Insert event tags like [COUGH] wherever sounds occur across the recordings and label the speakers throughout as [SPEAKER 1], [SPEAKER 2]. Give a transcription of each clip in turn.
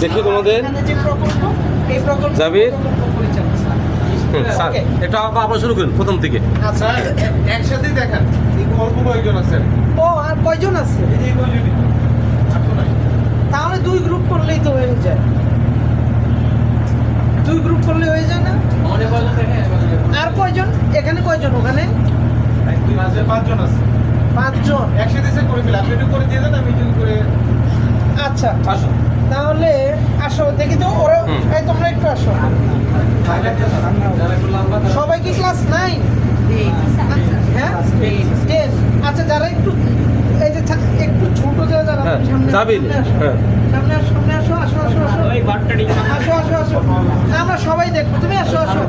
[SPEAKER 1] দেখি তোমাদের।
[SPEAKER 2] এখানে যে প্রকল্প এই প্রকল্প
[SPEAKER 1] জাবির?
[SPEAKER 2] স্যার।
[SPEAKER 1] এটা আবার শুরু করুন প্রথম থেকে।
[SPEAKER 2] আচ্ছা
[SPEAKER 3] স্যার এ- একসাথেই দেখান এই অল্প কয়েকজন আছে
[SPEAKER 2] ও আর কয়জন আছে?
[SPEAKER 3] এই যে কয়জনই আর তো নাই
[SPEAKER 2] তাহলে দুই গ্রুপ করলেই তো হয়ে যায়। দুই গ্রুপ করলে হয়ে যায় না? আর কয়জন? এখানে কয়জন ওখানে?
[SPEAKER 3] পাঁচজন আছে।
[SPEAKER 2] পাঁচজন।
[SPEAKER 3] একসাথে করে ফেলে আপনি একটু করে দিয়ে দেন আমি করে
[SPEAKER 2] আচ্ছা
[SPEAKER 1] আসো।
[SPEAKER 2] তাহলে আসো দেখি তো ওরা। এই তোমরা একটু আসো। সবাই কি ক্লাস নাইন? হ্যাঁ? আচ্ছা যারা একটু এই যে একটু ছোট যারা যারা
[SPEAKER 1] হ্যাঁ,
[SPEAKER 2] সামনে সামনে আসো।
[SPEAKER 1] হ্যাঁ।
[SPEAKER 2] সামনে আসো আসো আসো আসো আসো। আসো আসো আসো। আমরা সবাই দেখব। তুমি আসো আসো।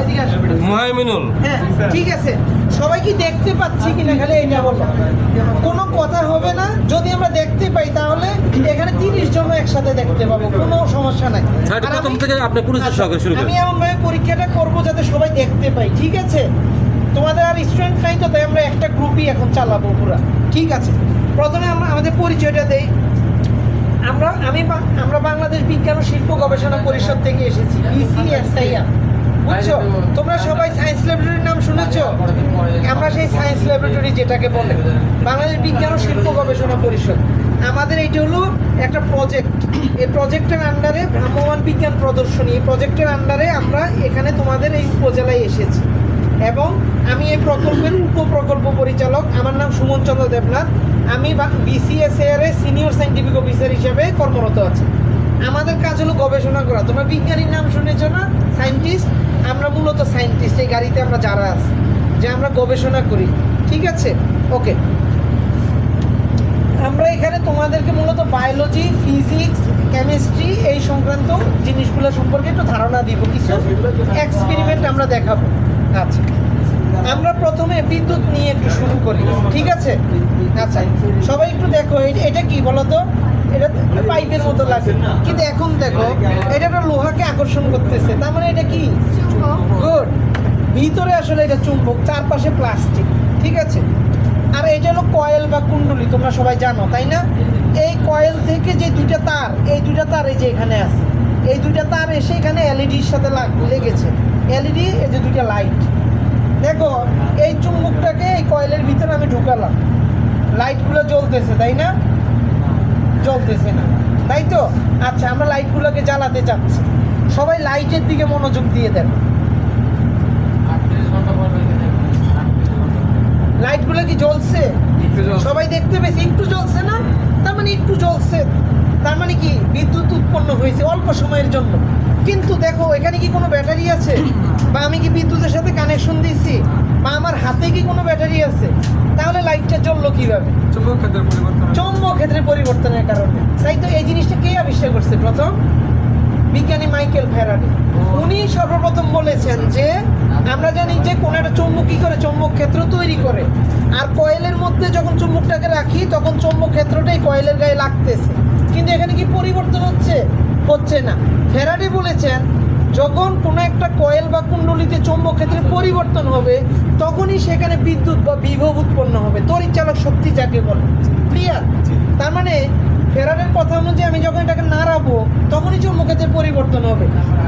[SPEAKER 2] এদিকে আসো।
[SPEAKER 1] মুহাইমিনুল
[SPEAKER 2] হ্যাঁ ঠিক আছে। সবাই কি দেখতে পাচ্ছি কিনা খালি এইটা বলো। কোনো কথা হবে না। যদি আমরা দেখতে পাই তাহলে এখানে তিরিশ জন একসাথে দেখতে পাবো কোনো সমস্যা নাই।
[SPEAKER 1] প্রথম থেকে আপনি পরিচয়
[SPEAKER 2] আচ্ছা,
[SPEAKER 1] সহকারে শুরু
[SPEAKER 2] আমি এমনভাবে পরীক্ষাটা করব যাতে সবাই দেখতে পাই ঠিক আছে? তোমাদের আর স্টুডেন্ট নাই তো তাই আমরা একটা গ্রুপই এখন চালাবো পুরা ঠিক আছে? প্রথমে আমরা আমাদের পরিচয়টা দেই। আমরা আমি আমরা বাংলাদেশ বিজ্ঞান ও শিল্প গবেষণা পরিষদ থেকে এসেছি বিসিএসআইআর বুঝছ? তোমরা সবাই সায়েন্স ল্যাবরেটরির নাম শুনেছো? আমরা সেই সায়েন্স ল্যাবরেটরি যেটাকে বলে বাংলাদেশ বিজ্ঞান ও শিল্প গবেষণা পরিষদ। আমাদের এইটা হলো একটা প্রজেক্ট এই প্রজেক্টের আন্ডারে ভ্রাম্যমান বিজ্ঞান প্রদর্শনী, এই প্রজেক্টের আন্ডারে আমরা এখানে তোমাদের এই উপজেলায় এসেছি। এবং আমি এই প্রকল্পের উপপ্রকল্প পরিচালক, আমার নাম সুমন চন্দ্র দেবনাথ। আমি বিসিএসএর এর সিনিয়র সাইন্টিফিক অফিসার হিসেবে কর্মরত আছি। আমাদের কাজ হলো গবেষণা করা। তোমরা বিজ্ঞানীর নাম শুনেছ না? সায়েন্টিস্ট আমরা মূলত সায়েন্টিস্ট এই গাড়িতে আমরা যারা আছি, যে আমরা গবেষণা করি। ঠিক আছে? ওকে আমরা এখানে তোমাদেরকে মূলত বায়োলজি ফিজিক্স কেমিস্ট্রি এই সংক্রান্ত জিনিসগুলো সম্পর্কে একটু ধারণা দিব কিছু এক্সপেরিমেন্ট আমরা দেখাবো। আচ্ছা আমরা প্রথমে বিদ্যুৎ নিয়ে একটু শুরু করি ঠিক আছে? আচ্ছা সবাই একটু দেখো এটা কি বলতো? এটা পাইপের মতো লাগে। কিন্তু এখন দেখো এটা একটা লোহাকে আকর্ষণ করতেছে। তার মানে এটা কি? গুড ভিতরে আসলে এটা চুম্বক চারপাশে প্লাস্টিক ঠিক আছে? আর এটা হলো কয়েল বা কুণ্ডলি, তোমরা সবাই জানো, তাই না? এই কয়েল থেকে যে দুইটা তার, এই দুইটা তার এই যে এখানে আছে, এই দুইটা তার এসে এখানে এলইডির সাথে লাগ- লেগেছে। এলইডি এই যে দুইটা লাইট দেখো, এই চুম্বকটাকে এই কয়েলের ভিতরে আমি ঢুকালাম। লাইটগুলো জ্বলতেছে, তাই না? জ্বলতেছে না। তাই তো? আচ্ছা আমরা লাইটগুলোকে জ্বালাতে চাচ্ছি। সবাই লাইটের দিকে মনোযোগ দিয়ে দেন লাইটগুলো কি জ্বলছে? সবাই দেখতে পেয়েছে একটু জ্বলছে না? তার মানে একটু জ্বলছে। তার মানে কি? বিদ্যুৎ উৎপন্ন হয়েছে অল্প সময়ের জন্য। কিন্তু দেখো এখানে কি কোনো ব্যাটারি আছে? বা আমি কি বিদ্যুতের সাথে কানেকশন দিয়েছি? বা আমার হাতে কি কোনো ব্যাটারি আছে? তাহলে লাইটটা জ্বললো কীভাবে?
[SPEAKER 3] চুম্বক
[SPEAKER 2] ক্ষেত্রে পরিবর্তনের কারণে। তাই তো এই জিনিসটা কে আবিষ্কার করছে প্রথম? বিজ্ঞানী মাইকেল ফ্যারাডে উনি সর্বপ্রথম বলেছেন যে আমরা জানি যে কোন একটা চৌম্বক কি করে চৌম্বক ক্ষেত্র তৈরি করে। আর কয়েলের মধ্যে যখন চুম্বকটাকে রাখি তখন চৌম্বক ক্ষেত্রটাই কয়েলের গায়ে লাগতেছে। কিন্তু এখানে কি পরিবর্তন হচ্ছে? হচ্ছে না। ফ্যারাডে বলেছেন যখন কোনো একটা কয়েল বা কুণ্ডলিতে চৌম্বক ক্ষেত্রে পরিবর্তন হবে তখনই সেখানে বিদ্যুৎ বা বিভব উৎপন্ন হবে। তড়িৎচালক শক্তি যাকে বলে। ক্লিয়ার তার মানে ফেরারের কথা অনুযায়ী আমি যখন এটাকে নাড়াবো, তখনই চৌম্বকের পরিবর্তন হবে।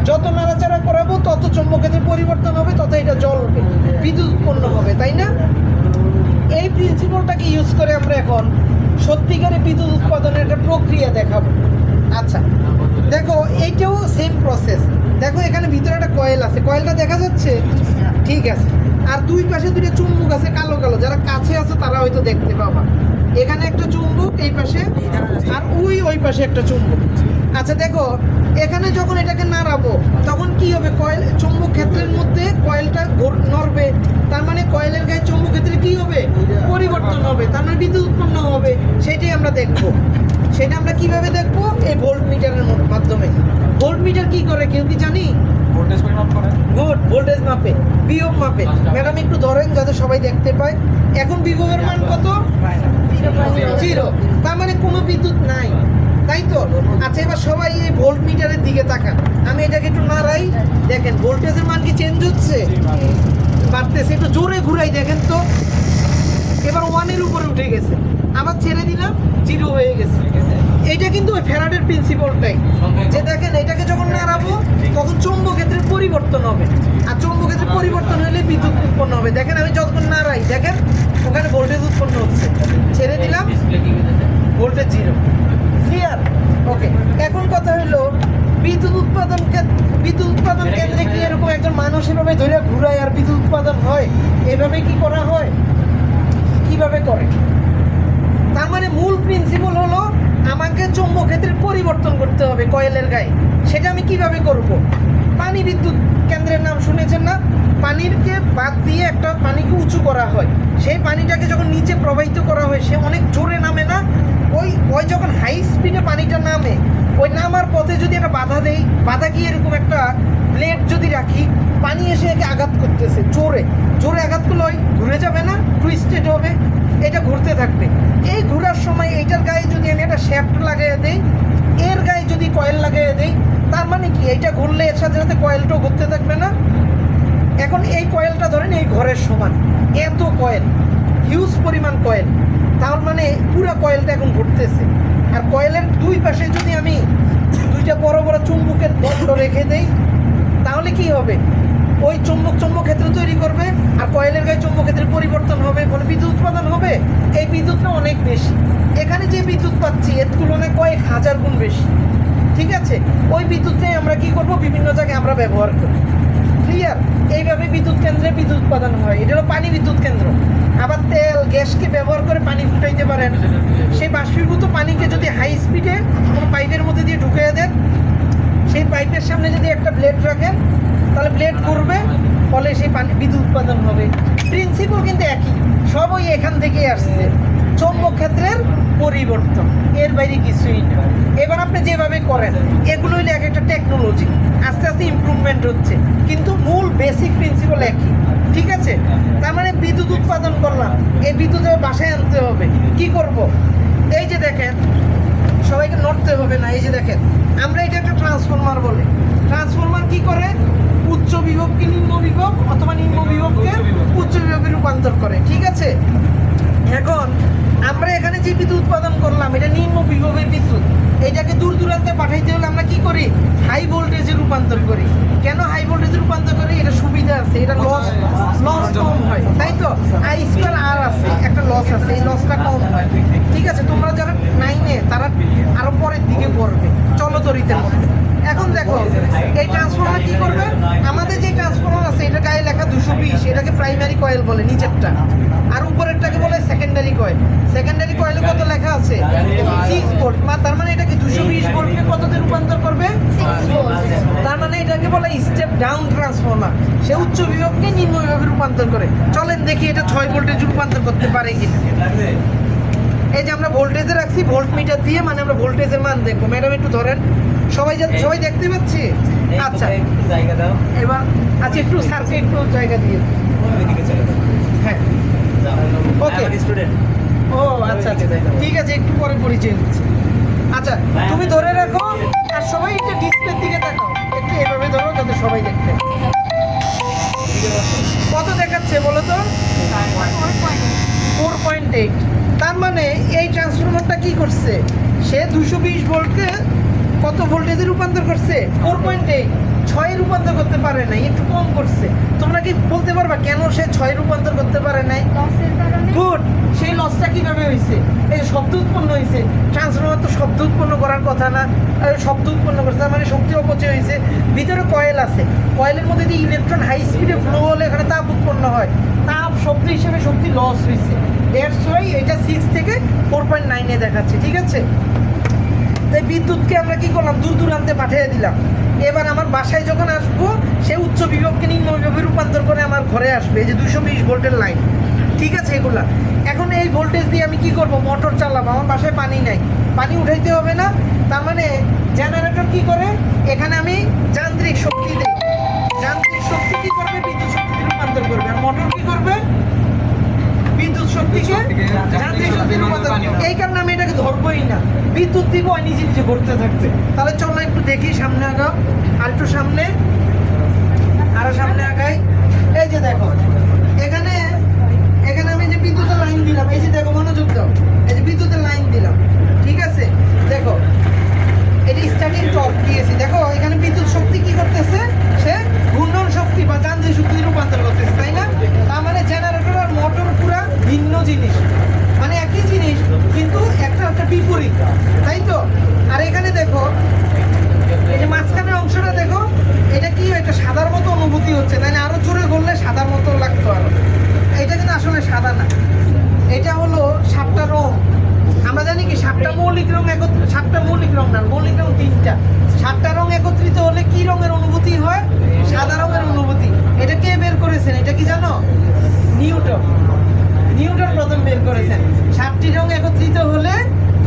[SPEAKER 2] যত নাড়াচাড়া করাবো, তত চৌম্বকের পরিবর্তন হবে, তত এটা জ্বলবে বিদ্যুৎ উৎপন্ন হবে, তাই না? এই প্রিন্সিপালটাকে ইউজ করে আমরা এখন সত্যিকারে বিদ্যুৎ উৎপাদনের একটা প্রক্রিয়া দেখাবো। আচ্ছা দেখো, এইটাও সেম প্রসেস দেখো, এখানে ভিতরে একটা কয়েল আছে। কয়েলটা দেখা যাচ্ছে? ঠিক আছে। আর দুই পাশে দুইটা চুম্বক আছে, কালো কালো। যারা কাছে আছে, তারা হয়তো দেখতে পাবা। এখানে একটা চুম্বক এই পাশে আর ওই ওই পাশে একটা চুম্বক। আচ্ছা দেখো এখানে যখন এটাকে নাড়াবো তখন কি হবে? কয়েল চুম্বক ক্ষেত্রের মধ্যে কয়েলটা নড়বে। তার মানে কয়েলের গায়ে চুম্বক ক্ষেত্রে কি হবে? পরিবর্তন হবে। তার মানে বিদ্যুৎ উৎপন্ন হবে। সেটাই আমরা দেখব। সেটা আমরা কীভাবে দেখব? এই ভোল্ট মিটারের মাধ্যমে। ভোল্ট মিটার কি করে? কেউ কি জানি?
[SPEAKER 3] ভোল্টেজ
[SPEAKER 2] গুড ভোল্টেজ মাপে বিভব মাপে ম্যাডাম একটু ধরেন। সবাই দেখতে পায়। এখন বিভবের মান কত? জিরো। তার মানে কোনো বিদ্যুৎ নাই। তাই তো? আচ্ছা এবার সবাই এই ভোল্ট মিটারের দিকে তাকান। আমি এটাকে একটু নাড়াই। দেখেন, ভোল্টেজের মান কি চেঞ্জ হচ্ছে? বাড়তেছে। একটু জোরে ঘুরাই, দেখেন তো। এবার ওয়ানের উপরে উঠে গেছে। আবার ছেড়ে দিলাম জিরো হয়ে গেছে। এটা কিন্তু ওই ফেরাডের প্রিন্সিপলটাই যে দেখেন এটাকে যখন নাড়াবো তখন চৌম্বক্ষেত্রের পরিবর্তন হবে। আর চৌম্বক্ষেত্রের পরিবর্তন হলে বিদ্যুৎ উৎপন্ন হবে। দেখেন আমি যতক্ষণ নাড়াই দেখেন ওখানে ভোল্টেজ উৎপন্ন হচ্ছে। ছেড়ে দিলাম ভোল্টেজ জিরো ক্লিয়ার ওকে এখন কথা হলো বিদ্যুৎ উৎপাদন বিদ্যুৎ উৎপাদন কেন্দ্রে কি এরকম একজন মানুষ এভাবে ধরে ঘুরায় আর বিদ্যুৎ উৎপাদন হয়? এভাবে কি করা হয়? কীভাবে করে? তার মানে মূল প্রিন্সিপাল হলো আমাকে চৌম্বক ক্ষেত্রের পরিবর্তন করতে হবে কয়েলের গায়ে। সেটা আমি কীভাবে করব? পানি বিদ্যুৎ কেন্দ্রের নাম শুনেছেন না? পানিরকে বাদ দিয়ে একটা পানিকে উঁচু করা হয়। সেই পানিটাকে যখন নিচে প্রবাহিত করা হয়, সে অনেক জোরে নামে না? ওই ওই যখন হাই স্পিডে পানিটা নামে, ওই নামার পথে যদি একটা বাধা দেই, বাধা কি এরকম একটা ব্লেড যদি রাখি, পানি এসে একে আঘাত করতেছে, জোরে। জোরে আঘাত করলে ওই ঘুরে যাবে না? টুইস্টেড হবে। এটা ঘুরতে থাকবে। এই ঘোরার সময় এইটার গায়ে যদি আমি একটা শ্যাফট লাগিয়ে দিই, এর গায়ে যদি কয়েল লাগিয়ে দিই, তার মানে কি? এইটা ঘুরলে এর সাথে সাথে কয়েলটাও ঘুরতে থাকবে না? এখন এই কয়েলটা ধরেন এই ঘরের সমান। এত কয়েল হিউজ পরিমাণ কয়েল তার মানে পুরো কয়েলটা এখন ঘুরতেছে। আর কয়েলের দুই পাশে যদি আমি দুইটা বড় বড় চুম্বকের দণ্ড রেখে দেই, তাহলে কি হবে? ওই চুম্বক চুম্বক ক্ষেত্র তৈরি করবে আর কয়েলের গায়ে চুম্বক ক্ষেত্রে পরিবর্তন হবে, ফলে বিদ্যুৎ উৎপাদন হবে। এই বিদ্যুৎটা অনেক বেশি। এখানে যে বিদ্যুৎ পাচ্ছি, এর তুলনায় কয়েক হাজার গুণ বেশি। ঠিক আছে? ওই বিদ্যুৎটাই আমরা কি করব? বিভিন্ন জায়গায় আমরা ব্যবহার করি। ক্লিয়ার এইভাবে বিদ্যুৎ কেন্দ্রে বিদ্যুৎ উৎপাদন হয়। এটা হলো পানি বিদ্যুৎ কেন্দ্র। আবার তেল, গ্যাসকে ব্যবহার করে পানি ফুটাইতে পারেন। সেই বাষ্পীভূত পানিকে যদি হাই স্পিডে কোনো পাইপের মধ্যে দিয়ে ঢুকিয়ে দেন, সেই পাইপের সামনে যদি একটা ব্লেড রাখেন তাহলে ব্লেড করবে, ফলে সেই পানি, বিদ্যুৎ উৎপাদন হবে। প্রিন্সিপাল কিন্তু একই সব ওই এখান থেকেই আসছে। চৌম্বক ক্ষেত্রের পরিবর্তন, এর বাইরে কিছুই না। এবার আপনি যেভাবে করেন, এগুলো হইলে এক একটা টেকনোলজি আস্তে আস্তে ইম্প্রুভমেন্ট হচ্ছে। কিন্তু মূল বেসিক প্রিন্সিপাল একই, ঠিক আছে? তার মানে বিদ্যুৎ উৎপাদন করলাম, এই বিদ্যুৎ বাসায় আনতে হবে। কি করব? এই যে দেখেন, সবাইকে নড়তে হবে না, এই যে দেখেন, আমরা এটা একটা ট্রান্সফরমার বলে। ট্রান্সফরমার কি করে? উচ্চ বিভবকে নিম্ন বিভব অথবা নিম্ন বিভবকে উচ্চ বিভবে। রূপান্তর করে ঠিক আছে? এখন আমরা এখানে যে বিদ্যুৎ উৎপাদন করলাম এটা নিম্ন বিভবের বিদ্যুৎ। এটাকে দূর দূরান্তে পাঠাইতে হলে আমরা কি করি? হাই ভোল্টেজে রূপান্তর করি। কেন হাই ভোল্টেজে রূপান্তর করি? এটা সুবিধা আছে এটা লস লস কম হয় তাই তো? আই স্কোয়ার আর আছে একটা লস আছে এই লসটা কম হয়। ঠিক আছে তোমরা যারা নাইনে তারা আরও পরের দিকে পড়বে। চলো তরিতের মধ্যে। দেখো এই ট্রান্সফর্মার কি করবে? আমাদের যে ট্রান্সফর্মার আছে এটা গায়ে লেখা দুশো বিশ এটাকে প্রাইমারি কয়েল বলে নিচেরটা। আর উপরেরটাকে বলে সেকেন্ডারি কয়েল সেকেন্ডারি কয়েলে কত লেখা আছে? সিক্স ভোল্ট তার মানে এটাকে দুশো বিশ ভোল্টকে কততে রূপান্তর করবে? তার মানে এটাকে বলে স্টেপ ডাউন ট্রান্সফর্মার সে উচ্চ বিভাগকে নিম্ন বিভাগে রূপান্তর করে। চলেন দেখি এটা ছয় ভোল্টেজ রূপান্তর করতে পারে কিনা। এই যে আমরা ভোল্টেজে রাখছি ভোল্ট মিটার দিয়ে মানে আমরা ভোল্টেজের মান দেখব। ম্যাডাম একটু ধরেন। সবাই সবাই দেখতে পাচ্ছি? আচ্ছা।
[SPEAKER 4] জায়গা দাও।
[SPEAKER 2] এবার আচ্ছা একটু স্যারকে একটু জায়গা দিয়ে হ্যাঁ.
[SPEAKER 4] স্টুডেন্ট
[SPEAKER 2] ও আচ্ছা আচ্ছা। ঠিক আছে একটু পরে পরিচয় দিচ্ছি। আচ্ছা তুমি ধরে রাখো আর সবাই একটু ডিসপ্লের দিকে তাকাও। একটু এভাবে ধরো যাতে সবাই দেখতে কত দেখাচ্ছে বলো তো? ফোর পয়েন্ট এইট তার মানে এই ট্রান্সফরমারটা কি করছে? সে দুশো বিশ ভোল্টকে কত ভোল্টেজে রূপান্তর করছে? ফোর পয়েন্ট এইট ছয় রূপান্তর করতে পারে নাই একটু কম করছে। তোমরা কি বলতে পারবা কেন সে ছয় রূপান্তর করতে পারে নাই? গুড সেই লসটা কীভাবে হয়েছে? এই শব্দ উৎপন্ন হয়েছে। ট্রান্সফরমার তো শব্দ উৎপন্ন করার কথা না। শব্দ উৎপন্ন করছে তার মানে শক্তি অপচয় হয়েছে। ভিতরে কয়েল আছে। কয়েলের মধ্যে দিয়ে ইলেকট্রন হাই স্পিডে ফ্লো হলে এখানে তাপ উৎপন্ন হয়। তাপ শক্তি হিসেবে শক্তি লস হয়েছে। দ্যাটস ওয়াই এটা সিক্স থেকে ফোর পয়েন্ট নাইনে দেখাচ্ছে ঠিক আছে? তাই বিদ্যুৎকে আমরা কি করলাম? দূর দূরান্তে পাঠিয়ে দিলাম। এবার আমার বাসায় যখন আসব, সে উচ্চ বিভবকে নিম্ন বিভবে রূপান্তর করে আমার ঘরে আসবে। এই যে দুশো বিশ ভোল্টের লাইন। ঠিক আছে এগুলা। এখন এই ভোল্টেজ দিয়ে আমি কি করব? মোটর চালাবো। আমার বাসায় পানি নাই। পানি উঠাইতে হবে না। তার মানে জেনারেটর কি করে? এখানে আমি যান্ত্রিক শক্তি দিই। যান্ত্রিক শক্তি কি করবে? বিদ্যুৎ শক্তিতে রূপান্তর করবে। আর মোটর কি করবে? বিদ্যুৎ শক্তিকে যান্ত্রিক শক্তি রূপান্তর এই কারণে আমি এটাকে ধরবোই না। বিদ্যুৎ দিব আর নিজে নিজে ঘুরতে থাকবে তাহলে চলো একটু দেখি সামনে আগাও। আর একটু সামনে। আরও সামনে আগাই। এই যে দেখো এখানে এখানে আমি যে বিদ্যুতের লাইন দিলাম এই যে দেখো মনোযোগ দাও। এই যে বিদ্যুতের লাইন দিলাম। ঠিক আছে? দেখো এটি স্টার্টিং টর্ক দিয়েছি, দেখো, এখানে বিদ্যুৎ শক্তি কি করতেছে? সে ঘূর্ণন শক্তি বা যান্ত্রিক শক্তি রূপান্তর করতেছে, তাই না? তার মানে জেনারেটর আর মোটর পুরা ভিন্ন জিনিস। মানে একই জিনিস কিন্তু একটা একটা বিপরীত তাই তো আর এখানে দেখো এই যে মাঝখানের অংশটা দেখো এটা কি একটা সাদার মতো অনুভূতি হচ্ছে তাই না আরও জোরে করলে সাদার মতো লাগতো আরও এটা কিন্তু আসলে সাদা না এটা হলো সাতটা রং আমরা জানি কি সাতটা মৌলিক রং একত্রিত সাতটা মৌলিক রং না মৌলিক রং তিনটা সাতটা রং একত্রিত হলে কি রঙের অনুভূতি হয় সাদা রঙের অনুভূতি এটা কে বের করেছেন এটা কি জানো নিউটন নিউটন প্রথম বের করেছেন সাতটি রং একত্রিত হলে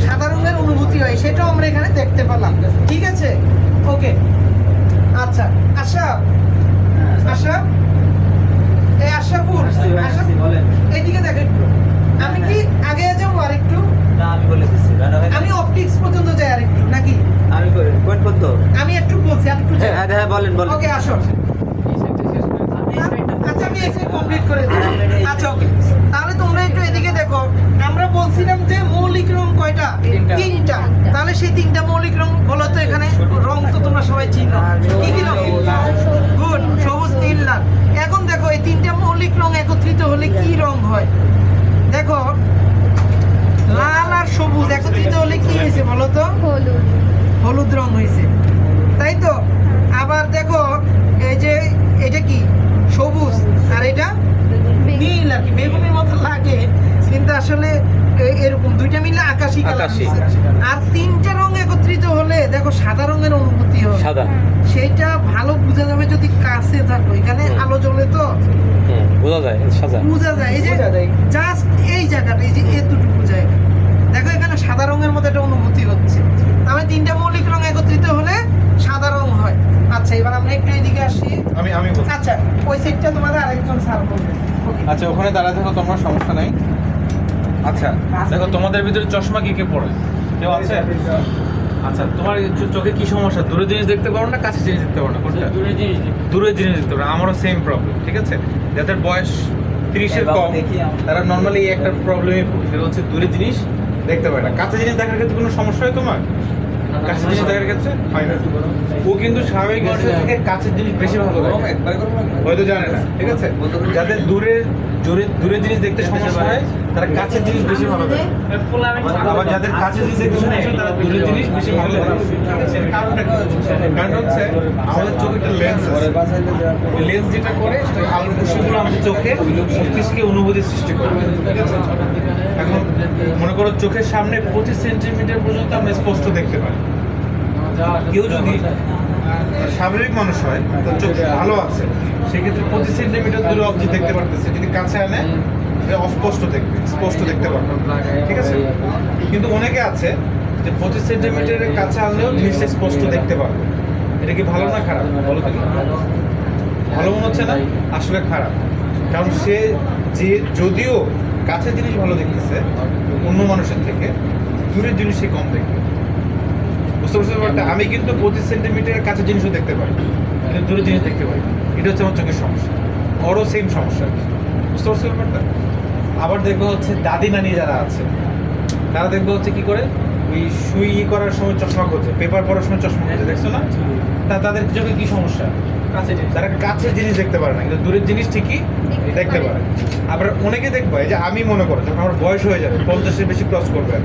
[SPEAKER 2] সাদা রঙের অনুভূতি হয় সেটাও আমরা এখানে দেখতে পেলাম ঠিক আছে ওকে। আচ্ছা আশা। আশা। এই আশাপুর। আশা এইদিকে দেখ একটু। আমি কি আগে যাব আর একটু
[SPEAKER 4] না আমি বলে দিচ্ছি
[SPEAKER 2] আমি অপটিক্স পর্যন্ত যাই আর একটু নাকি?
[SPEAKER 4] আমি কোন পর্যন্ত।
[SPEAKER 2] আমি একটু বলছি আর একটু
[SPEAKER 4] হ্যাঁ হ্যাঁ বলেন বলেন।
[SPEAKER 2] ওকে আসো। আমি এসে কমপ্লিট করে দিই আচ্ছা ওকে তাহলে তোমরা একটু এদিকে দেখো। আমরা বলছিলাম যে মৌলিক রং কয়টা?
[SPEAKER 3] তিনটা।
[SPEAKER 2] তিনটা। তাহলে সেই তিনটা মৌলিক রং বলো তো এখানে। রং তো তোমরা সবাই চিনো। কি কি রং? গুড সবুজ নীল লাল। এখন দেখো এই তিনটা মৌলিক রং একত্রিত হলে কি রং হয়? দেখো লাল আর সবুজ একত্রিত হলে কি হয়েছে বলো তো?
[SPEAKER 5] হলুদ
[SPEAKER 2] হলুদ রং হয়েছে। তাই তো? আবার দেখো এই যে এটা কি? সবুজ আর এটা নীল আর কি বেগুনের মতো লাগে কিন্তু আসলে এরকম দুইটা মিলে আকাশি কালার
[SPEAKER 1] আকাশি।
[SPEAKER 2] আর তিনটা রং একত্রিত হলে দেখো সাদা রঙের অনুভূতি হয়
[SPEAKER 1] সাদা।
[SPEAKER 2] সেটা ভালো বোঝা যাবে যদি কাছে থাকো। এখানে আলো জ্বলে তো?
[SPEAKER 1] বোঝা যায় সাদা
[SPEAKER 2] বোঝা যায় এই যে
[SPEAKER 4] যায়।
[SPEAKER 2] জাস্ট এই জায়গাটা এই যে এতটুকু জায়গা। দেখো এখানে সাদা রঙের মধ্যে একটা অনুভূতি হচ্ছে। তাহলে তিনটা মৌলিক রং একত্রিত হলে সাদা রং হয় আচ্ছা এবার আমরা একটু এদিকে আসি
[SPEAKER 3] আমি আমি বলছি
[SPEAKER 2] আচ্ছা ওই সেটটা তোমাদের আরেকজন স্যার বলবেন Okay.
[SPEAKER 3] আচ্ছা ওখানে দাঁড়ায় থাকো তোমার সমস্যা নাই। আচ্ছা দেখো তোমাদের ভিতরে চশমা কি কে পড়ে কেউ আছে? আচ্ছা তোমার চোখে কি সমস্যা? দূরে জিনিস দেখতে পারো না কাছে জিনিস দেখতে পারো না? কোনটা? দূরে জিনিস দেখতে পারো। আমারও সেম প্রবলেম ঠিক আছে? যাদের বয়স তিরিশের কম তারা নর্মালি এই একটা প্রবলেমই পড়ে। সেটা হচ্ছে দূরে জিনিস দেখতে পারে না। কাছে জিনিস দেখার ক্ষেত্রে কোনো সমস্যা হয় তোমার? কাছে জিনিস দেখার ক্ষেত্রে? হয় না ও কিন্তু স্বাভাবিক মানুষের থেকে কাছের জিনিস বেশি ভালো হয়তো জানে না। ঠিক আছে? যাদের দূরে দূরে দূরে জিনিস দেখতে সমস্যা হয় তারা কাছের জিনিস বেশি ভালো আবার যাদের কাছে জিনিস দেখতে সমস্যা তারা দূরের জিনিস বেশি ভালো? কারণ হচ্ছে আমাদের চোখে একটা লেন্স আছে। লেন্স যেটা করে সেটা আলোর রশ্মিগুলো আমাদের চোখে মস্তিষ্কে অনুভূতি সৃষ্টি করে। ঠিক আছে? এখন মনে করো চোখের সামনে পঁচিশ সেন্টিমিটার পর্যন্ত আমরা স্পষ্ট দেখতে পাই। কেউ যদি স্বাভাবিক মানুষ হয় তার চোখ ভালো আছে, সেক্ষেত্রে পঁচিশ সেন্টিমিটার দূরে অবজেক্ট দেখতে পারতেছে, যদি কাছে আনে অস্পষ্ট দেখবে, স্পষ্ট দেখতে পারবে। ঠিক আছে? কিন্তু অনেকে আছে যে পঁচিশ সেন্টিমিটারের কাছে আনলেও জিনিসটা স্পষ্ট দেখতে পারবে। এটা কি ভালো না খারাপ? বলো তো ভালো মনে হচ্ছে না? আসলে খারাপ। কারণ সে যে যদিও কাছের জিনিস ভালো দেখতেছে অন্য মানুষের থেকে দূরের জিনিস সে কম দেখবে। বুঝতে পারছ ব্যাপারটা? আমি কিন্তু পঁচিশ সেন্টিমিটারের কাছে জিনিসও দেখতে পারি কিন্তু দূরের জিনিস দেখতে পারি এটা হচ্ছে আমার চোখের সমস্যা। ওরও সেম সমস্যা। বুঝতে পারছ ব্যাপারটা? আবার দেখব হচ্ছে দাদি নানি যারা আছে তারা দেখব হচ্ছে কি করে? ওই সুই ই করার সময় চশমা করছে পেপার পড়ার সময় চশমা করছে দেখছ না? তা তাদের চোখে কি সমস্যা? তারা কাছের জিনিস দেখতে পারে না কিন্তু দূরের জিনিস ঠিকই দেখতে পারে। আবার অনেকে দেখব যে আমি মনে করো যখন আমার বয়স হয়ে যাবে পঞ্চাশের বেশি ক্রস করবে আর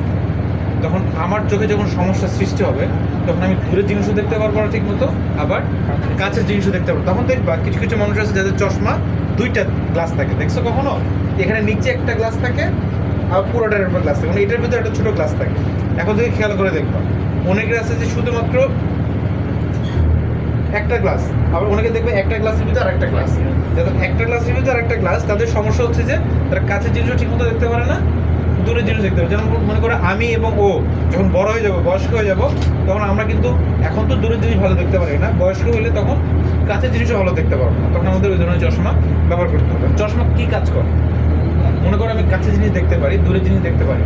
[SPEAKER 3] তখন আমার চোখে যখন সমস্যার সৃষ্টি হবে তখন আমি দূরের জিনিসও দেখতে পারব না ঠিক মতো আবার কাছের জিনিসও দেখতে পারব। তখন দেখবা কিছু কিছু মানুষ আছে যাদের চশমা দুইটা গ্লাস থাকে। দেখছ কখনো? এখানে নিচে একটা গ্লাস থাকে আর পুরোটার উপর গ্লাস থাকে। মানে এটার ভিতরে একটা ছোট গ্লাস থাকে। এখন থেকে খেয়াল করে দেখবা অনেকের আছে যে শুধুমাত্র একটা গ্লাস আবার অনেকে দেখবে একটা গ্লাসের ভিতরে আর একটা গ্লাস যাদের একটা গ্লাসের ভিতরে আর একটা গ্লাস তাদের সমস্যা হচ্ছে যে তারা কাছের জিনিসও ঠিকমতো দেখতে পারে না, দূরের জিনিস দেখতে পারে যেমন মনে করো, আমি এবং ও যখন বড় হয়ে যাব, বয়স্ক হয়ে যাব, তখন আমরা কিন্তু এখন তো দূরের জিনিস ভালো দেখতে পারি না। বয়স্ক হলে তখন কাছের জিনিসও ভালো দেখতে পারব না। তখন আমাদের ওই ধরনের চশমা ব্যবহার করতে হবে। চশমা কি কাজ করে? মনে করো, আমি কাছের জিনিস দেখতে পারি, দূরের জিনিস দেখতে পারি।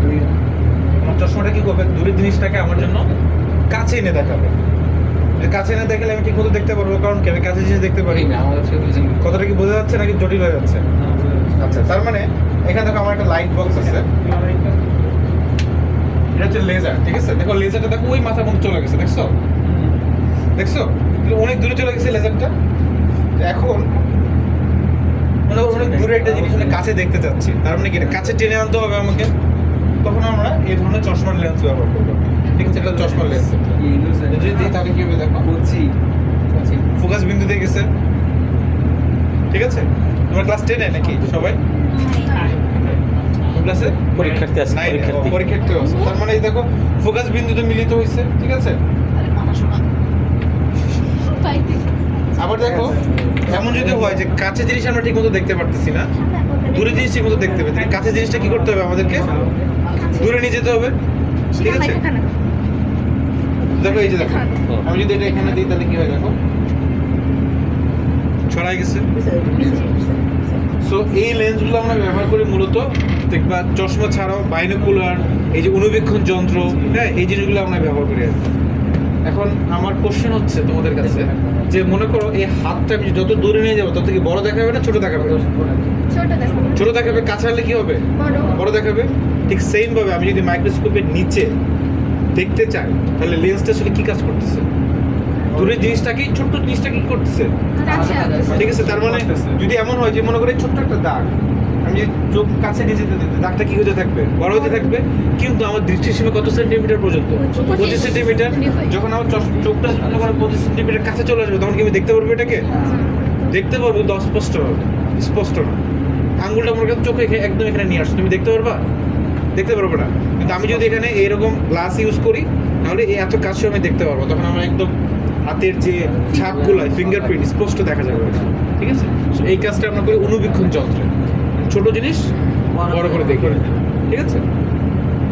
[SPEAKER 3] আমার চশমাটা কী করবে? দূরের জিনিসটাকে আমার জন্য কাছে এনে দেখাবে। কাছে এনে দেখালে আমি ঠিক মতো দেখতে পারব? কারণ কি, আমি কাছে জিনিস দেখতে পারি না। কথাটা কি বোঝা যাচ্ছে নাকি জটিল হয়ে যাচ্ছে? আচ্ছা তার মানে এখানে দেখো আমার একটা লাইট বক্স আছে। এটা হচ্ছে লেজার ঠিক আছে? দেখো লেজারটা দেখো, ওই মাথার মধ্যে চলে গেছে, দেখছ? দেখছ? অনেক দূরে চলে গেছে লেজারটা এখন মনে অনেক দূরে একটা জিনিস আমি কাছে দেখতে চাচ্ছি। তার মানে কি কাছে টেনে আনতে হবে আমাকে? তখন আমরা এই ধরনের চশমার লেন্স ব্যবহার করব। ঠিক আছে? এটা চশমার লেন্স যদি দিই তাহলে কি হবে দেখো? ফোকাস বিন্দু দিয়ে গেছে। ঠিক আছে? তোমার ক্লাস টেনে নাকি সবাই? ক্লাসে
[SPEAKER 1] পরীক্ষার্থী আছে, পরীক্ষার্থী।
[SPEAKER 3] ও, পরীক্ষার্থী আছে। তার মানে এই দেখো ফোকাস বিন্দুতে মিলিত হয়েছে। ঠিক আছে? আবার দেখো এমন যদি হয় যে কাছে জিনিস আমরা ঠিক মতো দেখতে পারতেছি না দূরে জিনিস ঠিক মতো দেখতে পাচ্ছি কাছে জিনিসটা কি করতে হবে আমাদেরকে? দূরে নিয়ে যেতে হবে। ঠিক আছে? দেখো এই যে দেখো। আমি যদি এটা এখানে দিই তাহলে কি হয় দেখো? ছড়াই গেছে। সো এই লেন্সগুলো আমরা ব্যবহার করি মূলত দেখবা চশমা ছাড়াও বাইনোকুলার এই যে অনুবীক্ষণ যন্ত্র হ্যাঁ এই জিনিসগুলো আমরা ব্যবহার করি এখন আমার কোশ্চেন হচ্ছে তোমাদের কাছে যে মনে করো এই হাতটা আমি যত দূরে নিয়ে যাব তত কি বড় দেখাবে না ছোট দেখাবে। ছোট দেখাবে। কাছে হলে কি হবে? বড় দেখাবে? ঠিক সেম ভাবে আমি যদি মাইক্রোস্কোপের নিচে দেখতে চাই তাহলে লেন্সটা আসলে কি কাজ করতেছে? দূরের জিনিসটাকেই ছোট্ট জিনিসটা কি করতেছে? ঠিক আছে তার মানে যদি এমন হয় যে মনে করে ছোট্ট একটা দাগ আমি যদি চোখ কাছে নিয়ে যেতে দাগটা কি হতে থাকবে? বড় হতে থাকবে। কিন্তু আমার দৃষ্টিসীমা কত সেন্টিমিটার পর্যন্ত? পঁচিশ সেন্টিমিটার যখন আমার চোখটা মনে করো পঁচিশ সেন্টিমিটার কাছে চলে আসবে তখন কি আমি দেখতে পারব এটাকে? দেখতে পারব কিন্তু অস্পষ্ট হবে স্পষ্ট না আঙ্গুলটা মনে করো চোখে একদম এখানে নিয়ে আসছো তুমি দেখতে পারবা? দেখতে পারব না। কিন্তু আমি যদি এখানে এরকম গ্লাস ইউজ করি তাহলে এই এত কাছে আমি দেখতে পারব। তখন আমার একদম হাতের যে ছাপগুলো ফিঙ্গারপ্রিন্ট স্পষ্ট দেখা যাবে। ঠিক আছে? So এই কাজটা আমরা করি অনুবীক্ষণ যন্ত্রে। ছোট জিনিস বড় করে দেখি। ঠিক আছে?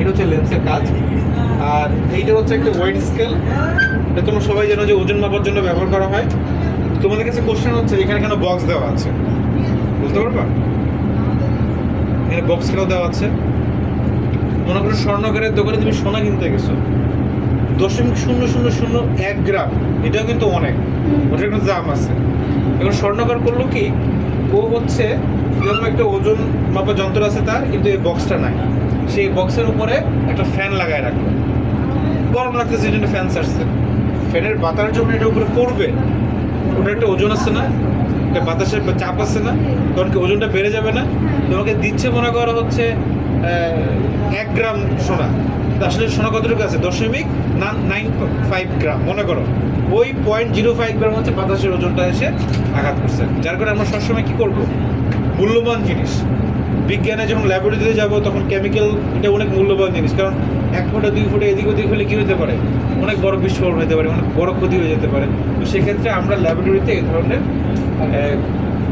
[SPEAKER 3] এটা হচ্ছে লেন্সের কাজ। আর এইটা হচ্ছে একটা ওয়েট স্কেল এটা তোমরা সবাই জানো যে ওজন মাপার জন্য ব্যবহার করা হয়। তোমাদের কাছে কোশ্চেন হচ্ছে এখানে কেন বক্স দেওয়া আছে? বুঝতে পারবা? এখানে বক্স কেন দেওয়া আছে। মনে করো স্বর্ণকারের দোকানে তুমি সোনা কিনতে গেছো। দশমিক শূন্য শূন্য শূন্য এক গ্রাম এটাও কিন্তু অনেক। ওটার কিন্তু দাম আছে। এখন স্বর্ণকার করল কি ও হচ্ছে যেরকম একটা ওজন মাপা যন্ত্র আছে তার কিন্তু এই বক্সটা নাই। সেই বক্সের উপরে একটা ফ্যান লাগায় রাখল। গরম লাগতেছে এই জন্য ফ্যান ছাড়ছে। ফ্যানের বাতার জন্য এটার উপরে পড়বে ওটার একটা ওজন আছে না একটা বাতাসের চাপ আসছে না, তখন কি ওজনটা বেড়ে যাবে না? তোমাকে দিচ্ছে মনে করা হচ্ছে এক গ্রাম সোনা। আসলে সোনা কতটুকু আছে? দশমিক নাইন ফাইভ গ্রাম, মনে করো। ওই পয়েন্ট জিরো ফাইভ গ্রাম হচ্ছে বাতাসের ওজনটা এসে আঘাত করছে। যার কারণে আমরা সবসময় কী করব? মূল্যবান জিনিস। বিজ্ঞানে যখন ল্যাবরেটরিতে যাব, তখন কেমিক্যাল এটা অনেক মূল্যবান জিনিস। কারণ এক ফুটে, দুই ফুটে, এদিক ওদিক হলে কী হতে পারে? অনেক বড় বিস্ফোরণ হতে পারে, অনেক বড় ক্ষতি হয়ে যেতে পারে। তো সেক্ষেত্রে আমরা ল্যাবরেটরিতে এই ধরনের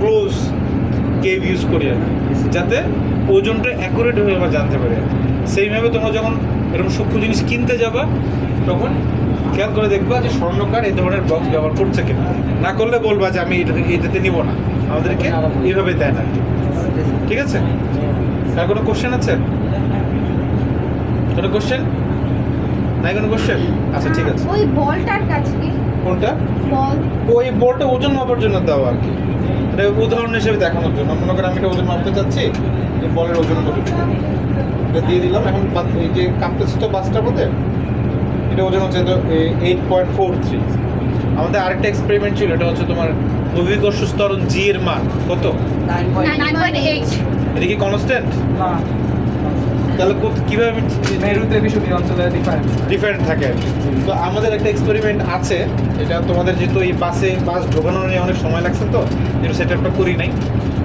[SPEAKER 3] ক্লোজ কেভ ইউজ করি আর যাতে ওজনটা অ্যাকুরেট হয়ে আমরা জানতে পারি। সেইভাবে তোমরা যখন এরকম সূক্ষ্ম জিনিস কিনতে যাবা, তখন খেয়াল করে দেখবা যে স্বর্ণকার এই ধরনের বক্স ব্যবহার করছে কিনা। না করলে বলবা যে আমি এটাতে এটাতে নিব না। আমাদেরকে এইভাবে দেয় না। ঠিক আছে? আর কোনো কোশ্চেন আছে? কোনো কোশ্চেন নাই কোনো কোশ্চেন আচ্ছা ঠিক আছে।
[SPEAKER 5] ওই বলটার কাছে
[SPEAKER 3] কোনটা? ওই বলটা ওজন মাপার জন্য দেওয়া আর কি। এটা উদাহরণ হিসেবে দেখানোর জন্য। মনে করেন আমি এটা ওজন মাপতে চাচ্ছি এই বলের ওজন কত? এটা দিয়ে দিলাম। এখন এই যে কাঁপতেছে তো বাসটার মধ্যে এটা ওজন হচ্ছে এইট পয়েন্ট ফোর থ্রি আমাদের আরেকটা এক্সপেরিমেন্ট ছিল এটা হচ্ছে তোমার অভিকর্ষ স্তরণ জি এর মান। কত? এটা কি কনস্ট্যান্ট তাহলে কীভাবে
[SPEAKER 6] মেরুতে বিষুবি অঞ্চলে ডিফারেন্ট
[SPEAKER 3] ডিফারেন্ট থাকে। আর কি। তো আমাদের একটা এক্সপেরিমেন্ট আছে এটা তোমাদের যেহেতু এই বাসে বাস ঢোকানো নিয়ে অনেক সময় লাগছে তো যেহেতু সেট আপটা করি নাই।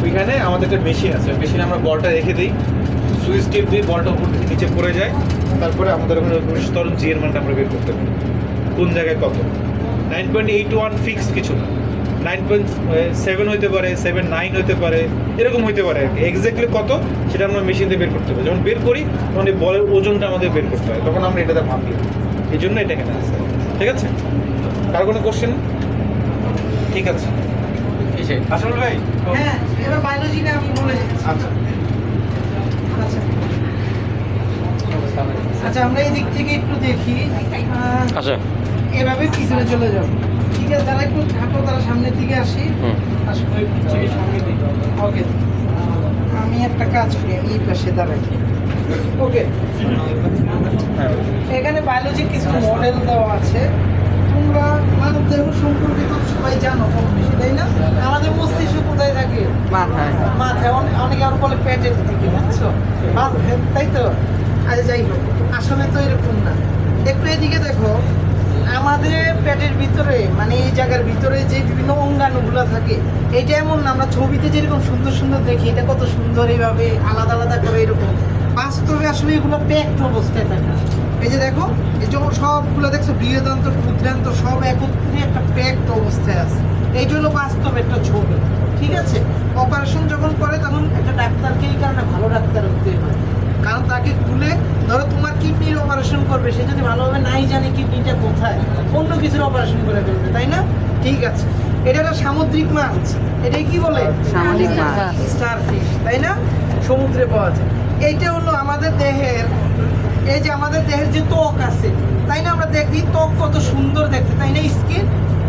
[SPEAKER 3] ওইখানে আমাদের একটা মেশিন আছে মেশিনে আমরা বলটা রেখে দিই। সুইচ টিপ দিই বলটা উপর থেকে নিচে পড়ে যায়। তারপরে আমাদের ওখানে স্তর জি এর মানটা আমরা বের করতে পারি। কোন জায়গায় কত? Nine point eight one fix কিছু না। নাইন পয়েন্ট সেভেন হইতে পারে সেভেন নাইন হইতে পারে এরকম হইতে পারে আর কি। এক্স্যাক্টলি কত? সেটা আমরা মেশিন দিয়ে বের করতে পারি। যখন বের করি তখন এই বলের ওজনটা আমাদের বের করতে হয়। তখন আমরা এটাতে ভাবি এই জন্য এটা এখানে আছে। ঠিক আছে? কার কোনো কোশ্চেন ঠিক আছে। আসল ভাই?
[SPEAKER 2] হ্যাঁ এবার বায়োলজিটা আমি বলে
[SPEAKER 3] আচ্ছা।
[SPEAKER 2] আচ্ছা। আচ্ছা আমরা এই দিক থেকে একটু দেখি।
[SPEAKER 1] আচ্ছা।
[SPEAKER 2] এভাবে পিছনে চলে যাব। ঠিক আছে যারা একটু থাকো তারা সামনের দিকে আসি। ওকে। আমি একটা কাজ করি আমি এই পাশে দাঁড়াই। ওকে।
[SPEAKER 3] হ্যাঁ
[SPEAKER 2] এখানে বায়োলজির কিছু মডেল দেওয়া আছে। তোমরা মানব দেহ সম্পর্কে তো সবাই জানো কম বেশি তাই না? আমাদের মস্তিষ্ক কোথায় থাকে?
[SPEAKER 4] মাথায়।
[SPEAKER 2] মাথায়। অনে- অনেকে আবার বলে পেটের দিকে বুঝছ? মাথায়, তাই তো? আচ্ছা যাই হোক। আসলে তো এরকম না। একটু এদিকে দেখো। আমাদের পেটের ভিতরে মানে এই জায়গার ভিতরে যে বিভিন্ন অঙ্গাণুগুলো থাকে, এটা এমন আমরা ছবিতে যেরকম সুন্দর সুন্দর দেখি, এটা কত সুন্দর এইভাবে আলাদা আলাদা করে এরকম। বাস্তবে আসলে এগুলো প্যাক্ট অবস্থায় থাকে। এই যে দেখো, এই যে সবগুলো দেখছ, বৃহদান্ত, ক্ষুদ্রান্ত, সব একত্রে একটা প্যাক্ট অবস্থায় আছে। এইটা হলো বাস্তব একটা ছবি, ঠিক আছে? অপারেশন যখন করে, তখন একটা ডাক্তারকে এই কারণে ভালো ডাক্তার হতে হয়। কারণ তাকে খুলে ধরো তোমার কিডনির অপারেশন করবে সে যদি ভালোভাবে নাই জানে কিডনিটা কোথায় অন্য কিছুর অপারেশন করে ফেলবে তাই না? ঠিক আছে। এটা একটা সামুদ্রিক মাছ। এটা কি বলে?
[SPEAKER 4] সামুদ্রিক মাছ।
[SPEAKER 2] তাই না? সমুদ্রে পাওয়া যায়। এইটা হলো আমাদের দেহের এই যে আমাদের দেহের যে ত্বক আছে তাই না? আমরা দেখি ত্বক কত সুন্দর দেখতে তাই না স্কিন?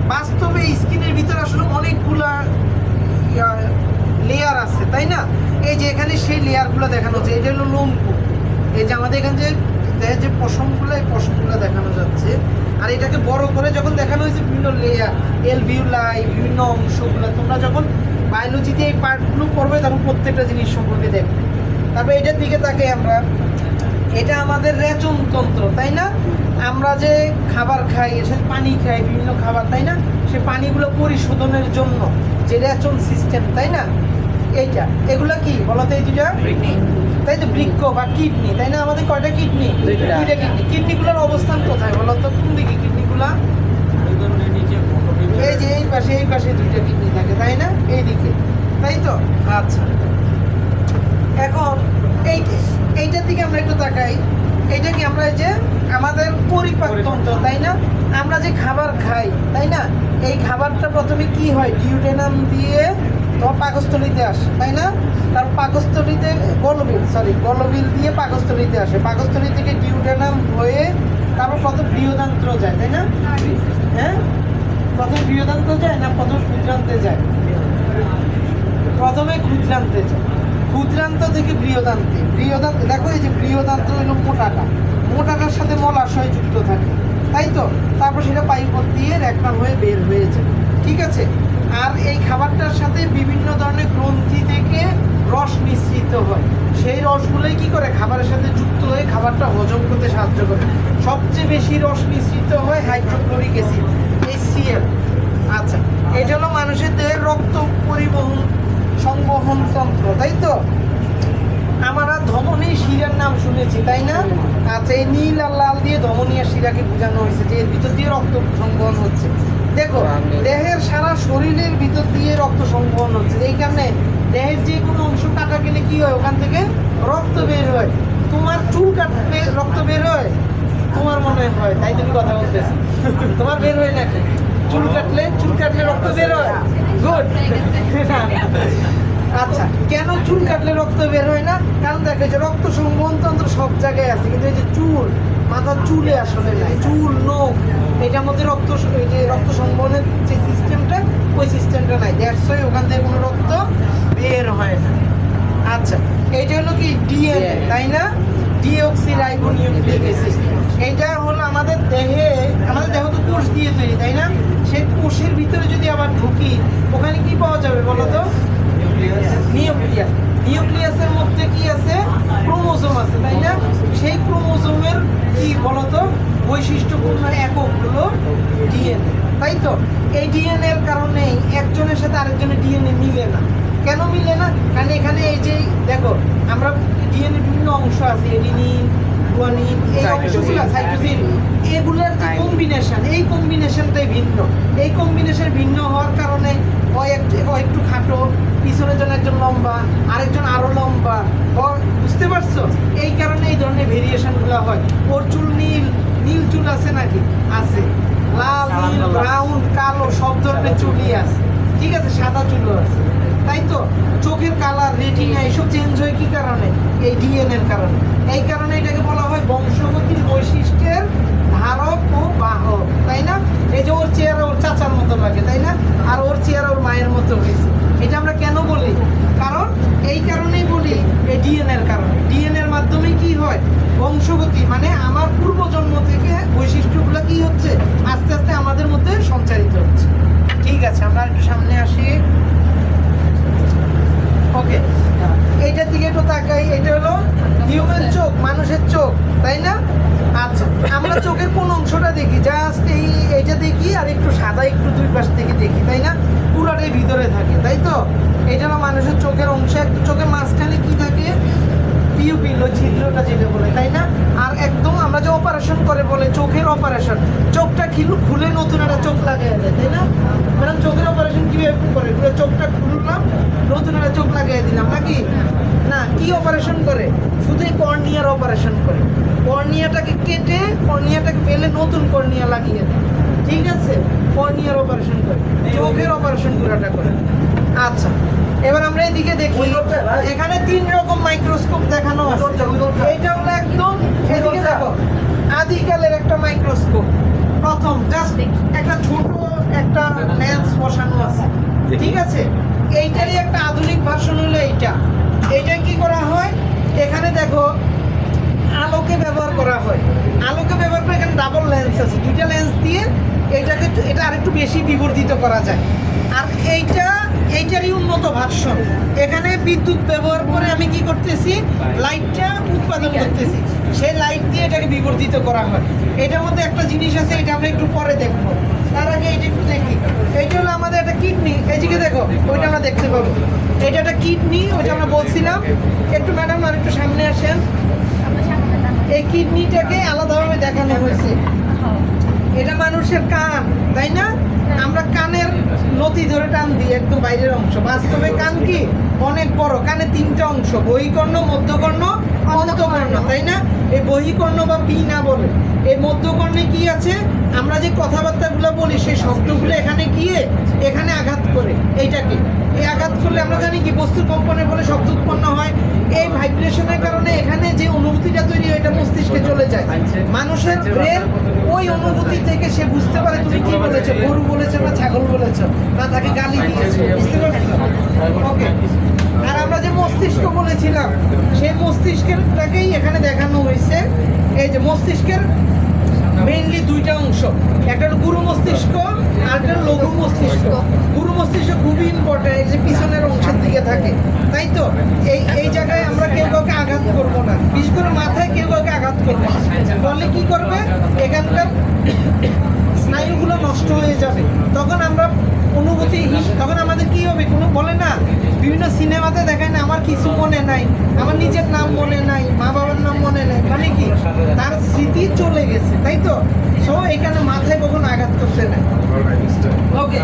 [SPEAKER 2] বাস্তবে স্কিনের ভিতরে আসলে অনেকগুলা লেয়ার আছে, তাই না? এই যে এখানে সেই লেয়ারগুলো দেখানো হচ্ছে, এটা হলো লোমকূপ এই যে আমাদের এখানে যে দেহের যে পশমগুলো, এই পশমগুলো দেখানো যাচ্ছে। আর এটাকে বড় করে যখন দেখানো হয়েছে বিভিন্ন লেয়ার এলভিউলাই বিভিন্ন অংশগুলো, তোমরা যখন বায়োলজিতে এই পার্টগুলো পড়বে, তখন প্রত্যেকটা জিনিস সম্পর্কে দেখবে। তারপরে এটার দিকে তাকে আমরা, এটা আমাদের রেচন তন্ত্র, তাই না? আমরা যে খাবার খাই এসে পানি খাই, বিভিন্ন খাবার, তাই না? সে পানিগুলো পরিশোধনের জন্য যে রেচন সিস্টেম তাই না? এইটা। এগুলো কি? বলতো এই দুটা তাই তো বৃক্ষ বা কিডনি তাই না? আমাদের কয়টা কিডনি?
[SPEAKER 4] দুইটা।
[SPEAKER 2] কিডনি। কিডনিগুলোর অবস্থান কোথায়? বলতো কোন দিকে কিডনিগুলা? এই যে এই পাশে এই পাশে দুইটা কিডনি থাকে তাই না? এইদিকে তাই তো? আচ্ছা। এখন এই এইটার দিকে আমরা একটু তাকাই। এইটা কি আমরা যে আমাদের পরিপাক তন্ত্র তাই না? আমরা যে খাবার খাই তাই না? এই খাবারটা প্রথমে কি হয়? ডিউটেনাম দিয়ে তো পাকস্থলিতে আসে, তাই না? তার পাকস্থলিতে গলবিল সরি গলবিল দিয়ে পাকস্থলিতে আসে। পাকস্থলী থেকে ডিউটেনাম হয়ে তারপর কত বৃহদান্ত্র যায়, তাই না? হ্যাঁ? প্রথম বৃহদান্ত্র যায় না প্রথম ক্ষুদ্রান্তে যায়? প্রথমে ক্ষুদ্রান্তে যায়। ক্ষুদ্রান্ত থেকে বৃহদান্তে। বৃহদান্ত, দেখো এই যে বৃহদান্ত হলো মোটাটা। মোটাটার সাথে মলাশয় যুক্ত থাকে। তাই তো? তারপর সেটা পাইপথ দিয়ে র্যাকটার হয়ে বের হয়েছে ঠিক আছে? আর এই খাবারটার সাথে বিভিন্ন ধরনের গ্রন্থি থেকে রস মিশ্রিত হয়। সেই রসগুলোই কি করে? খাবারের সাথে যুক্ত হয়ে খাবারটা হজম করতে সাহায্য করে। সবচেয়ে বেশি রস মিশ্রিত হয় হাইড্রোক্লোরিক অ্যাসিড HCl আচ্ছা এটা হলো মানুষের দেহের রক্ত পরিবহন সংবহন তন্ত্র, তাই তো? আমরা ধমনী শিরার নাম শুনেছি, তাই না? আচ্ছা এই নীল আর লাল দিয়ে ধমনী আর শিরাকে বোঝানো হয়েছে যে এর ভিতর দিয়ে রক্ত সংবহন হচ্ছে। দেখো, দেহের সারা শরীরের ভিতর দিয়ে রক্ত সংবহন হচ্ছে। এই কারণে দেহের যে কোনো অংশ কাটা গেলে কি হয়? ওখান থেকে রক্ত বের হয়। তোমার চুল কাটলে রক্ত বের হয়? তোমার মনে হয়, তাই তুমি কথা বলতেছো। [LAUGHS] তোমার বের হয় নাকি? চুল কাটলে চুল কাটলে রক্ত বের হয়? গুড [LAUGHS] আচ্ছা কেন চুল কাটলে রক্ত বের হয় না? কারণ দেখো, এই যে রক্ত সংবহন তন্ত্র সব জায়গায় আছে, কিন্তু এই যে চুল মাথার চুলে আসলে নাই চুল নখ এটার মধ্যে রক্ত এই যে রক্ত সংবহনের যে সিস্টেমটা ওই সিস্টেমটা নাই। দ্যাটস ওয়াই ওখান থেকে কোনো রক্ত বের হয় না। আচ্ছা এইটা হলো কি? ডিএনএ তাই না? ডিঅক্সি রাইবোনিউক্লিক অ্যাসিড এটা হলো আমাদের দেহে আমাদের দেহ তো কোষ দিয়ে তৈরি তাই না? সেই কোষের ভিতরে যদি আবার ঢুকি ওখানে কি পাওয়া যাবে বলো তো? নিউক্লিয়াস। নিউক্লিয়াসের মধ্যে কি আছে? ক্রোমোজোম আছে তাই না? সেই ক্রোমোজোমের কি বলতো? বৈশিষ্ট্যপূর্ণ একক হলো ডিএনএ। তাই তো? এই ডিএনএ এর কারণেই একজনের সাথে আরেকজনের ডিএনএ মিলে না। কেন মিলে না? কারণ এখানে এই যে দেখো আমরা ডিএনএ বিভিন্ন অংশ আছে এডিনিন গুয়ানিন এই অংশগুলো সাইটোসিন এগুলোর যে কম্বিনেশন এই কম্বিনেশনটাই ভিন্ন। এই কম্বিনেশন ভিন্ন হওয়ার কারণে ও একটু ও একটু খাটো পিছনের জন্য একজন লম্বা আরেকজন আরও লম্বা। ও বুঝতে পারছ? এই কারণে এই ধরনের ভেরিয়েশন ভেরিয়েশনগুলো হয়। ওর চুল নীল নীল চুল আছে নাকি? আছে। লাল নীল ব্রাউন কালো সব ধরনের চুলই আছে। ঠিক আছে সাদা চুলও আছে। তাই তো? চোখের কালার রেটিনা এসব চেঞ্জ হয় কি কারণে? এই ডিএনএর কারণে। এই কারণে এটাকে বলা হয় বংশগতির বৈশিষ্ট্যের ধারক ও বাহক, তাই না? এই যে ওর চেহারা ওর চাচার মতো লাগে, তাই না? আর ওর চেহারা ওর মায়ের মতো হয়েছে। এটা আমরা কেন বলি? কারণ এই কারণেই বলি এই ডিএনএর কারণে। ডিএনএর মাধ্যমে কি হয়? বংশগতি মানে আমার পূর্বজন্ম থেকে বৈশিষ্ট্যগুলো কি হচ্ছে? আস্তে আস্তে আমাদের মধ্যে সঞ্চারিত হচ্ছে ঠিক আছে আমরা একটু সামনে আসি চোখ মানুষের চোখ, তাই না? আচ্ছা আমরা চোখের কোন অংশটা দেখি? জাস্ট এই এটা দেখি আর একটু সাদা, একটু দুই পাশ থেকে দেখি, তাই না? পুরোটাই ভিতরে থাকে, তাই তো? এটা হলো মানুষের চোখের অংশ। একটু চোখের মাঝখানে কি থাকে? পিউপিল ছিদ্রটা যেটা বলে, তাই না? আর একদম আমরা যে অপারেশন করে বলে, চোখের অপারেশন চোখটা খিলু খুলে নতুন একটা চোখ লাগাই দেয়, তাই না? ম্যাডাম, চোখের অপারেশন কীভাবে করে? পুরো চোখটা খুললাম, নতুন একটা চোখ লাগাই দিলাম, নাকি? না কি অপারেশন করে? শুধু কর্নিয়ার অপারেশন করে। কর্নিয়াটাকে কেটে কর্নিয়াটাকে ফেলে নতুন কর্নিয়া লাগিয়ে দেয়। ঠিক আছে? কর্নিয়ার অপারেশন করে চোখের অপারেশন পুরাটা করে। আচ্ছা এবার আমরা এদিকে দেখি। এখানে তিন রকম মাইক্রোস্কোপ দেখানো আছে। এইটা হলো একদম এদিকে দেখো আদিকালের একটা মাইক্রোস্কোপ প্রথম জাস্ট একটা ছোট একটা লেন্স বসানো আছে। ঠিক আছে? এইটারই একটা আধুনিক ভার্সন হলো এইটা। এইটা কি করা হয়? এখানে দেখো, আলোকে ব্যবহার করা হয়। আলোকে ব্যবহার করে এখানে ডাবল লেন্স আছে। দুইটা লেন্স দিয়ে এটাকে এটা আরেকটু বেশি বিবর্ধিত করা যায়। আর এইটা এইটারই উন্নত ভার্সন। এখানে বিদ্যুৎ ব্যবহার করে আমি কি করতেছি? লাইটটা উৎপাদন করতেছি। সেই লাইট দিয়ে এটাকে বিবর্ধিত করা হয়। এটার মধ্যে একটা জিনিস আছে, এটা আমরা একটু পরে দেখব। তার আগে এটা একটু দেখি। এইটা হলো আমাদের একটা কিডনি। এইদিকে দেখো, ওইটা আমরা দেখতে পাবো। এটা একটা কিডনি, ওইটা আমরা বলছিলাম। একটু ম্যাডাম আর একটু সামনে আসেন। এই কিডনিটাকে আলাদাভাবে দেখানো হয়েছে। এটা মানুষের কান, তাই না? আমরা কানের নথি ধরে টান দিই একদম বাইরের অংশ। বাস্তবে কান কি? অনেক বড়। কানে তিনটা অংশ, বহিকর্ণ, মধ্যকর্ণ, অন্তকর্ণ, তাই না? এই বহিকর্ণ বা পিনা বলে। এই মধ্যকর্ণে কি আছে? আমরা যে কথাবার্তাগুলো বলি, সেই শব্দগুলো এখানে গিয়ে এখানে আঘাত করে। এইটাকে। এই আঘাত করলে আমরা জানি কি বস্তুর কম্পনে বলে শব্দ উৎপন্ন হয়। এই ভাইব্রেশনের কারণে এখানে যে অনুভূতিটা তৈরি হয়, এটা মস্তিষ্কে চলে যায়। মানুষের ব্রেন ওই অনুভূতি থেকে সে বুঝতে পারে তুমি কি বলেছ, গরু বলেছ না ছাগল বলেছ, না তাকে গালি দিয়েছ। বুঝতে পারছ? ওকে আর আমরা যে মস্তিষ্ক বলেছিলাম, সেই মস্তিষ্কেরটাকেই এখানে দেখানো হয়েছে। এই যে মস্তিষ্কের মেইনলি দুইটা অংশ। একটা হলো গুরু মস্তিষ্ক আর একটা লঘু মস্তিষ্ক। গুরু মস্তিষ্ক খুবই ইম্পর্টেন্ট যে পিছনের অংশের দিকে থাকে। তাই তো? এই এই জায়গায় আমরা কেউ কাউকে আঘাত করব না। বিশেষ করে মাথায় কেউ কাউকে আঘাত করবে না। বললে কি করবে? এখানকার স্নায়ুগুলো নষ্ট হয়ে যাবে। তখন আমরা অনুভূতি তখন আমাদের কি হবে কোনো বলে না। বিভিন্ন সিনেমাতে দেখায় না আমার কিছু মনে নাই। আমার নিজের নাম মনে নাই মা বাবার নাম মনে নাই মানে কি? তার স্মৃতি চলে গেছে তাই তো? সো এখানে মাথায় কখনো আঘাত করতে নাই। ওকে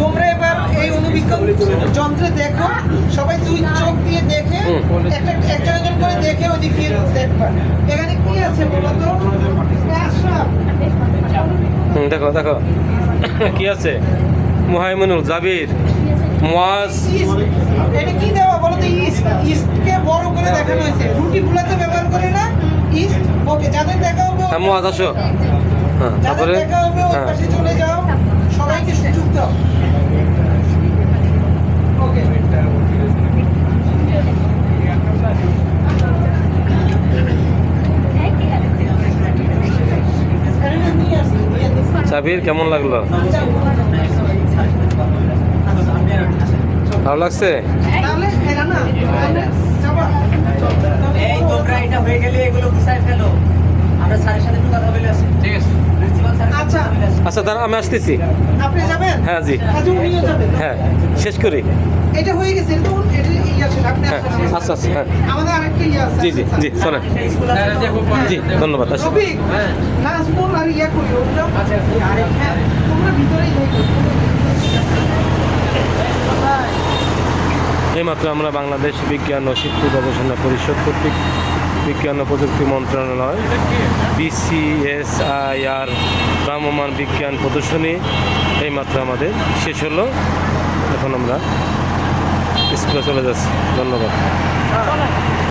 [SPEAKER 2] তোমরা এবার এই অনুবিক্ষণ যন্ত্রে দেখো সবাই দুই চোখ দিয়ে দেখে একটা একটা একজন করে দেখে ওদিক দিয়ে দেখবা। এখানে কি আছে বলো তো
[SPEAKER 1] দেখো দেখো। [COUGHS] কি আছে? মুহাইমিনুল জাবির মুয়াজ
[SPEAKER 2] এটা কি দেওয়া বলো তো? ইস্ট ইস্টকে বড় করে দেখানো হয়েছে। রুটি গুলাতে ব্যবহার করে না। ইস্ট ওকে যাদের দেখা হবে
[SPEAKER 1] হ্যাঁ আসো হ্যাঁ তারপরে?
[SPEAKER 2] দেখা হবে ওই
[SPEAKER 1] হ্যাঁ।
[SPEAKER 2] পাশে চলে যাও। সবাইকে সুযোগ দাও। ওকে
[SPEAKER 1] জাবির কেমন লাগল? ভালো লাগছে?
[SPEAKER 4] এই তোমরা এটা হয়ে গেলে এগুলো গুছাই ফেলো। আমরা স্যারের সাথে একটু কথা বলে আসি। ঠিক আছে।
[SPEAKER 2] আচ্ছা।
[SPEAKER 1] আচ্ছা দাঁড়া আমি আসতেছি।
[SPEAKER 2] আপনি যাবেন?
[SPEAKER 1] হ্যাঁ, জি। হ্যাঁ শেষ করি।
[SPEAKER 2] এটা হয়ে গেছে ইয়ে
[SPEAKER 1] হ্যাঁ। আচ্ছা আচ্ছা হ্যাঁ।
[SPEAKER 2] আমাদের আরেকটা ইয়ে আছে।
[SPEAKER 1] জি জি জি শোনেন? জি ধন্যবাদ আসুন।
[SPEAKER 2] আর ইয়া করি ওগুলো আরে তোমরা ভিতরেই থাকো
[SPEAKER 1] এইমাত্র আমরা বাংলাদেশ বিজ্ঞান ও শিক্ষা গবেষণা পরিষদ কর্তৃক বিজ্ঞান ও প্রযুক্তি মন্ত্রণালয়, বিসিএসআইআর ভ্রাম্যমান বিজ্ঞান প্রদর্শনী এইমাত্র আমাদের শেষ হলো। এখন আমরা স্কুলে চলে যাচ্ছি। ধন্যবাদ।